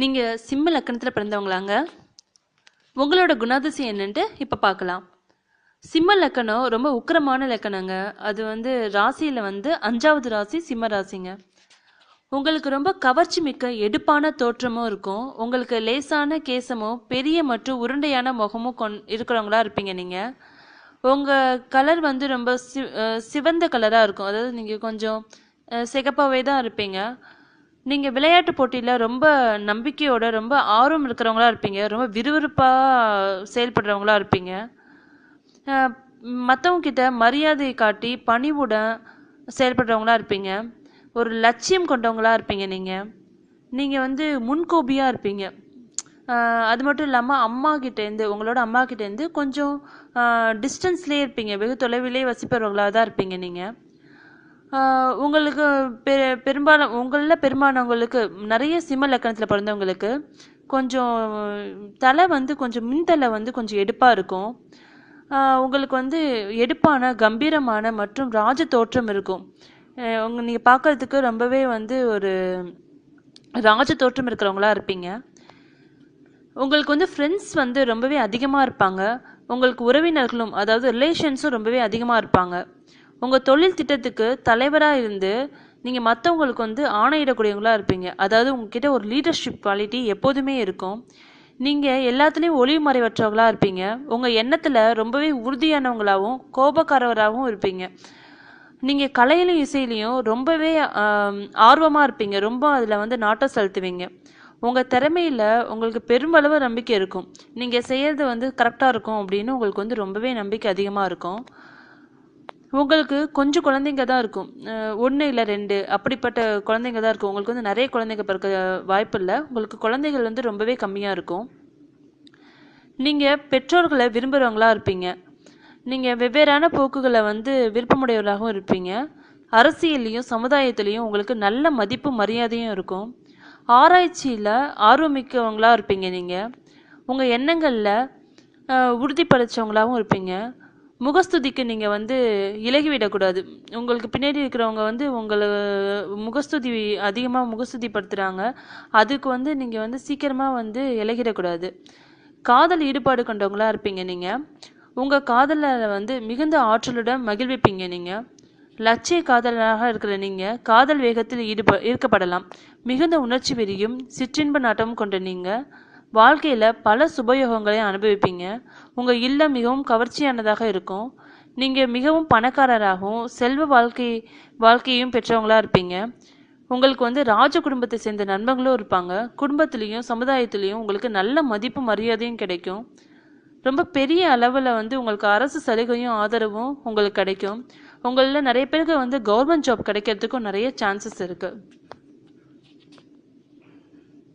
நீங்க சிம்ம லக்கணத்தில் பிறந்தவங்களாங்க. உங்களோட குணாதிசயம் என்னன்ட்டு இப்போ பார்க்கலாம் சிம்ம லக்கணம் ரொம்ப உக்கிரமான லக்கணங்க. அது வந்து ராசியில் வந்து அஞ்சாவது ராசி சிம்ம ராசிங்க. உங்களுக்கு ரொம்ப கவர்ச்சி மிக்க எடுப்பான தோற்றமும் இருக்கும். உங்களுக்கு லேசான கேசமும் பெரிய மற்றும் உருண்டையான முகமும் கொண் இருக்கிறவங்களா இருப்பீங்க நீங்கள் உங்கள் கலர் வந்து ரொம்ப சி சிவந்த கலராக இருக்கும். அதாவது நீங்கள் கொஞ்சம் சிகப்பாகவே தான் இருப்பீங்க. நீங்கள் விளையாட்டு போட்டியில் ரொம்ப நம்பிக்கையோட ரொம்ப ஆர்வம் இருக்கிறவங்களா இருப்பீங்க. ரொம்ப விறுவிறுப்பாக செயல்படுறவங்களா இருப்பீங்க. மற்றவங்க கிட்ட மரியாதை காட்டி பணிவுடன் செயல்படுறவங்களா இருப்பீங்க. ஒரு லட்சியம் கொண்டவங்களா இருப்பீங்க நீங்கள் நீங்கள் வந்து முன்கோபியாக இருப்பீங்க. அது மட்டும் இல்லாமல் அம்மா கிட்டேருந்து உங்களோட அம்மா கிட்டேருந்து கொஞ்சம் டிஸ்டன்ஸ்லேயே இருப்பீங்க. வெகு தொலைவிலே வசிப்பவர்களாக தான் இருப்பீங்க நீங்கள் உங்களுக்கு பெ பெரும்பாலும் உங்களில் பெரும்பாலானவங்களுக்கு நிறைய சிம்ம லக்கணத்தில் பிறந்தவங்களுக்கு கொஞ்சம் தலை வந்து கொஞ்சம் மின்தலை வந்து கொஞ்சம் எடுப்பாக இருக்கும். உங்களுக்கு வந்து எடுப்பான கம்பீரமான மற்றும் ராஜ தோற்றம் இருக்கும். உங்க நீங்கள் பார்க்கறதுக்கு ரொம்பவே வந்து ஒரு ராஜ தோற்றம் இருக்கிறவங்களா இருப்பீங்க. உங்களுக்கு வந்து ஃப்ரெண்ட்ஸ் வந்து ரொம்பவே அதிகமாக இருப்பாங்க. உங்களுக்கு உறவினர்களும் அதாவது ரிலேஷன்ஸும் ரொம்பவே அதிகமாக இருப்பாங்க. உங்கள் தொழில் திட்டத்துக்கு தலைவராக இருந்து நீங்கள் மற்றவங்களுக்கு வந்து ஆணையிடக்கூடியவங்களா இருப்பீங்க. அதாவது உங்ககிட்ட ஒரு லீடர்ஷிப் குவாலிட்டி எப்போதுமே இருக்கும். நீங்கள் எல்லாத்துலேயும் ஒளிவு மறைவற்றவங்களாக இருப்பீங்க. உங்கள் எண்ணத்தில் ரொம்பவே உறுதியானவங்களாகவும் கோபக்காரவராகவும் இருப்பீங்க. நீங்கள் கலையிலும் இசையிலையும் ரொம்பவே ஆர்வமாக இருப்பீங்க. ரொம்ப அதில் வந்து நாட்டம் செலுத்துவீங்க. உங்கள் திறமையில் உங்களுக்கு பெருமளவு நம்பிக்கை இருக்கும். நீங்கள் செய்கிறது வந்து கரெக்டாக இருக்கும் அப்படின்னு உங்களுக்கு வந்து ரொம்பவே நம்பிக்கை அதிகமாக இருக்கும். உங்களுக்கு கொஞ்சம் குழந்தைங்க தான் இருக்கும். ஒன்று இல்லை ரெண்டு. அப்படிப்பட்ட குழந்தைங்க தான் இருக்கும். உங்களுக்கு வந்து நிறைய குழந்தைங்க பிறக்க வாய்ப்பு இல்லை. உங்களுக்கு குழந்தைகள் வந்து ரொம்பவே கம்மியாக இருக்கும். நீங்கள் பெற்றோர்களை விரும்புகிறவங்களா இருப்பீங்க. நீங்கள் வெவ்வேறான போக்குகளை வந்து விருப்பமுடையவர்களாகவும் இருப்பீங்க. அரசியல்லையும் சமுதாயத்துலேயும் உங்களுக்கு நல்ல மதிப்பு மரியாதையும் இருக்கும். ஆராய்ச்சியில் ஆர்வமிக்கவங்களாக இருப்பீங்க நீங்கள் உங்கள் எண்ணங்களில் உறுதிப்படுத்தவங்களாகவும் இருப்பீங்க. முகஸ்துதிக்கு நீங்கள் வந்து இலகிவிடக்கூடாது. உங்களுக்கு பின்னாடி இருக்கிறவங்க வந்து உங்களை முகஸ்துதி அதிகமாக முகஸ்துதி படுத்துகிறாங்க அதுக்கு வந்து நீங்கள் வந்து சீக்கிரமாக வந்து இலகிடக்கூடாது. காதல் ஈடுபாடு கொண்டவங்களா இருப்பீங்க நீங்கள் உங்கள் காதலில் வந்து மிகுந்த ஆற்றலுடன் மகிழ்விப்பீங்க நீங்கள் லட்சிய காதலராக இருக்கிற நீங்கள் காதல் வேகத்தில் ஈடுப ஈர்க்கப்படலாம். மிகுந்த உணர்ச்சி வெறியும் சிற்றின்ப நாட்டமும் கொண்ட நீங்கள் வாழ்க்கையில் பல சுபயோகங்களை அனுபவிப்பீங்க. உங்கள் இல்லம் மிகவும் கவர்ச்சியானதாக இருக்கும். நீங்கள் மிகவும் பணக்காரராகவும் செல்வ வாழ்க்கை வாழ்க்கையும் பெற்றவங்களாக இருப்பீங்க. உங்களுக்கு வந்து ராஜ குடும்பத்தை சேர்ந்த நண்பர்களும் இருப்பாங்க. குடும்பத்துலேயும் சமுதாயத்துலேயும் உங்களுக்கு நல்ல மதிப்பு மரியாதையும் கிடைக்கும். ரொம்ப பெரிய அளவில் வந்து உங்களுக்கு அரசு சலுகையும் ஆதரவும் உங்களுக்கு கிடைக்கும். உங்களில் நிறைய பேருக்கு வந்து கவர்மெண்ட் ஜாப் கிடைக்கிறதுக்கும் நிறைய சான்சஸ் இருக்குது